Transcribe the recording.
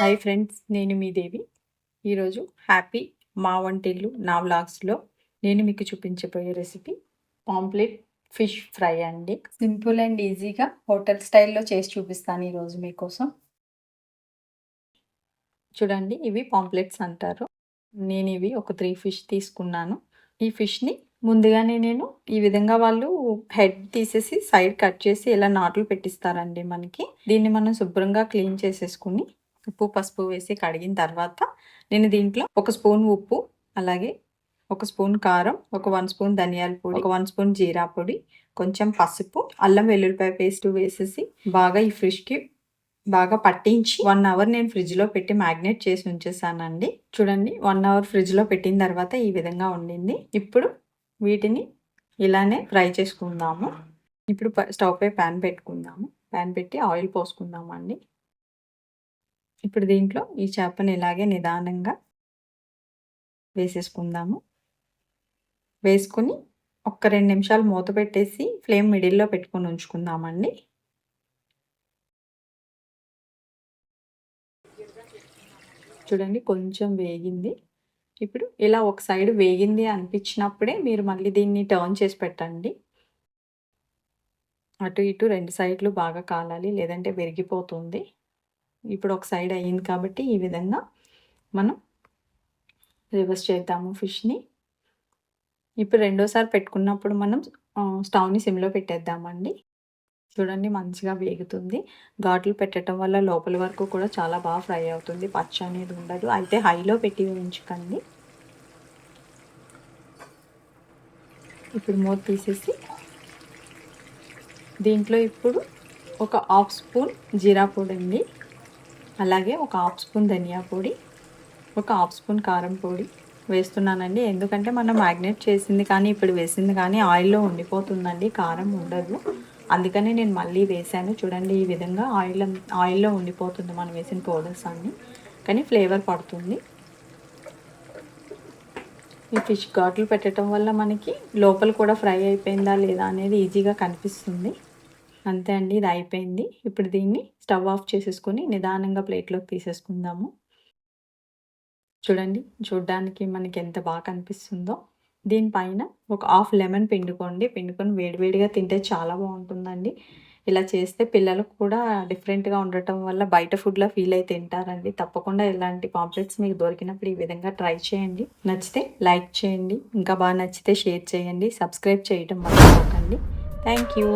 Hi friends నేను మీ దేవి. ఈరోజు happy మా వంటిల్లు నా వ్లాగ్స్లో నేను మీకు చూపించబోయే రెసిపీ పాంప్లెట్ ఫిష్ ఫ్రై అండి. సింపుల్ అండ్ ఈజీగా హోటల్ స్టైల్లో చేసి చూపిస్తాను ఈరోజు మీకోసం. చూడండి ఇవి పాంప్లెట్స్ అంటారు. నేను ఇవి ఒక త్రీ ఫిష్ తీసుకున్నాను. ఈ ఫిష్ని ముందుగానే నేను ఈ విధంగా వాళ్ళు హెడ్ తీసేసి సైడ్ కట్ చేసి ఇలా నాట్లు పెట్టిస్తారండి మనకి. దీన్ని మనం శుభ్రంగా క్లీన్ చేసేసుకుని ఉప్పు పసుపు వేసి కడిగిన తర్వాత నేను దీంట్లో ఒక స్పూన్ ఉప్పు అలాగే ఒక స్పూన్ కారం ఒక వన్ స్పూన్ ధనియాల పొడి ఒక వన్ స్పూన్ జీరా పొడి కొంచెం పసుపు అల్లం వెల్లుల్లిపాయ పేస్ట్ వేసేసి బాగా ఈ ఫిష్కి బాగా పట్టించి వన్ అవర్ నేను ఫ్రిడ్జ్లో పెట్టి మ్యాగ్నేట్ చేసి ఉంచేసానండి. చూడండి వన్ అవర్ ఫ్రిడ్జ్లో పెట్టిన తర్వాత ఈ విధంగా ఉండింది. ఇప్పుడు వీటిని ఇలానే ఫ్రై చేసుకుందాము. ఇప్పుడు స్టవ్ పై ప్యాన్ పెట్టుకుందాము. ప్యాన్ పెట్టి ఆయిల్ పోసుకుందాము అండి ఇప్పుడు దీంట్లో ఈ చేపని ఇలాగే నిదానంగా వేసేసుకుందాము. వేసుకుని ఒక్క రెండు నిమిషాలు మూత పెట్టేసి ఫ్లేమ్ మిడిల్లో పెట్టుకొని ఉంచుకుందామండి. చూడండి కొంచెం వేగింది. ఇప్పుడు ఇలా ఒక సైడ్ వేగింది అనిపించినప్పుడే మీరు మళ్ళీ దీన్ని టర్న్ చేసి పెట్టండి. అటు ఇటు రెండు సైడ్లు బాగా కాలాలి లేదంటే విరిగిపోతుంది. ఇప్పుడు ఒక సైడ్ అయ్యింది కాబట్టి ఈ విధంగా మనం రివర్స్ చేద్దాము ఫిష్ని. ఇప్పుడు రెండోసారి పెట్టుకున్నప్పుడు మనం స్టవ్ని సిమ్లో పెట్టేద్దామండి. చూడండి మంచిగా వేగుతుంది. ఘాట్లు పెట్టడం వల్ల లోపల వరకు కూడా చాలా బాగా ఫ్రై అవుతుంది. పచ్చ అనేది ఉండదు. అయితే హైలో పెట్టి వేయించుకండి ఇప్పుడు మూత తీసేసి దీంట్లో ఇప్పుడు ఒక హాఫ్ స్పూన్ జీరా పొడి అండి. అలాగే ఒక హాఫ్ స్పూన్ ధనియా పొడి ఒక హాఫ్ స్పూన్ కారం పొడి వేస్తున్నానండి. ఎందుకంటే మనం మ్యాగ్నేట్ చేసింది కానీ ఇప్పుడు వేసింది కానీ ఆయిల్లో ఉండిపోతుందండి. కారం ఉండదు. అందుకనే నేను మళ్ళీ వేసాను చూడండి ఈ విధంగా ఆయిల్ ఆయిల్లో ఉండిపోతుంది మనం వేసిన పౌడర్స్ అన్నీ. కానీ ఫ్లేవర్ పడుతుంది. ఈ ఫిష్ ఘాట్లు పెట్టడం వల్ల మనకి లోపల కూడా ఫ్రై అయిపోయిందా లేదా అనేది ఈజీగా కనిపిస్తుంది. అంతే అండి ఇది అయిపోయింది. ఇప్పుడు దీన్ని స్టవ్ ఆఫ్ చేసేసుకొని నిదానంగా ప్లేట్లోకి తీసేసుకుందాము. చూడండి చూడ్డానికి మనకి ఎంత బాగా కనిపిస్తుందో. దీనిపైన ఒక హాఫ్ లెమన్ పిండుకోండి. పిండుకొని వేడివేడిగా తింటే చాలా బాగుంటుందండి. ఇలా చేస్తే పిల్లలకు కూడా డిఫరెంట్గా ఉండటం వల్ల బయట ఫుడ్లో ఫీల్ అయితే తింటారండి. తప్పకుండా ఇలాంటి పాంప్లెట్స్ మీకు దొరికినప్పుడు ఈ విధంగా ట్రై చేయండి. నచ్చితే లైక్ చేయండి. ఇంకా బాగా నచ్చితే షేర్ చేయండి. సబ్స్క్రైబ్ చేయడం మర్చిపోకండి. Thank you.